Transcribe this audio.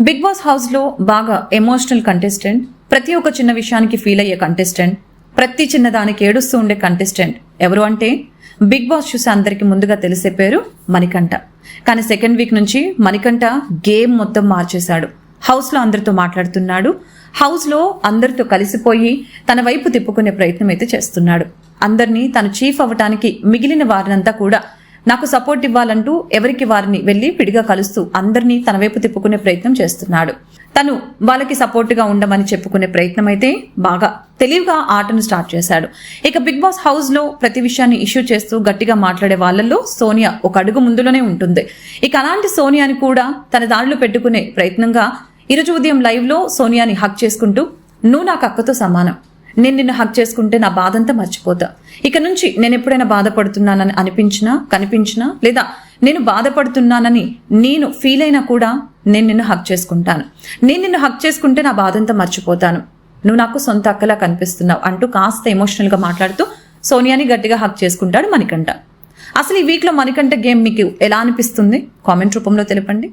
Big boss హౌస్లో బాగా emotional contestant ప్రతి ఒక్క చిన్న విషయానికి ఫీల్ అయ్యే కంటెస్టెంట్ ప్రతి చిన్న దానికి ఏడుస్తూ ఉండే కంటెస్టెంట్ ఎవరు అంటే బిగ్ బాస్ చూసి అందరికీ ముందుగా తెలిసే పేరు మణికంఠ. కానీ సెకండ్ వీక్ నుంచి మణికంఠ గేమ్ మొత్తం మార్చేశాడు. హౌస్లో అందరితో మాట్లాడుతున్నాడు. హౌస్లో అందరితో కలిసిపోయి తన వైపు తిప్పుకునే ప్రయత్నం అయితే చేస్తున్నాడు. అందరినీ తను చీఫ్ అవ్వటానికి మిగిలిన వారినంతా కూడా నాకు సపోర్ట్ ఇవ్వాలంటూ ఎవరికి వారిని వెళ్ళి పిడిగా కలుస్తూ అందరినీ తన వైపు తిప్పుకునే ప్రయత్నం చేస్తున్నాడు. తను వాళ్ళకి సపోర్ట్గా ఉండమని చెప్పుకునే ప్రయత్నం అయితే బాగా తెలివిగా ఆటను స్టార్ట్ చేశాడు. ఇక బిగ్ బాస్ హౌస్లో ప్రతి విషయాన్ని ఇష్యూ చేస్తూ గట్టిగా మాట్లాడే వాళ్ళల్లో సోనియా ఒక అడుగు ముందులోనే ఉంటుంది. ఇక అలాంటి సోనియాని కూడా తన దారిలో పెట్టుకునే ప్రయత్నంగా ఈరోజు ఉదయం లైవ్లో సోనియాని హక్ చేసుకుంటూ నువ్వు నాకు అక్కతో సమానం. నేను నిన్ను హక్ చేసుకుంటే నా బాధంతా మర్చిపోతా. ఇక నుంచి నేను ఎప్పుడైనా బాధపడుతున్నానని అనిపించినా కనిపించినా లేదా నేను బాధపడుతున్నానని నేను ఫీల్ అయినా కూడా నేను నిన్ను హక్ చేసుకుంటాను. నేను నిన్ను హక్ చేసుకుంటే నా బాధంతా మర్చిపోతాను. నువ్వు నాకు సొంత అక్కలా కనిపిస్తున్నావు అంటూ కాస్త ఎమోషనల్గా మాట్లాడుతూ సోనియాని గట్టిగా హక్ చేసుకుంటాడు మణికంఠ. అసలు ఈ వీక్లో మణికంఠ గేమ్ మీకు ఎలా అనిపిస్తుంది? కామెంట్ రూపంలో తెలపండి.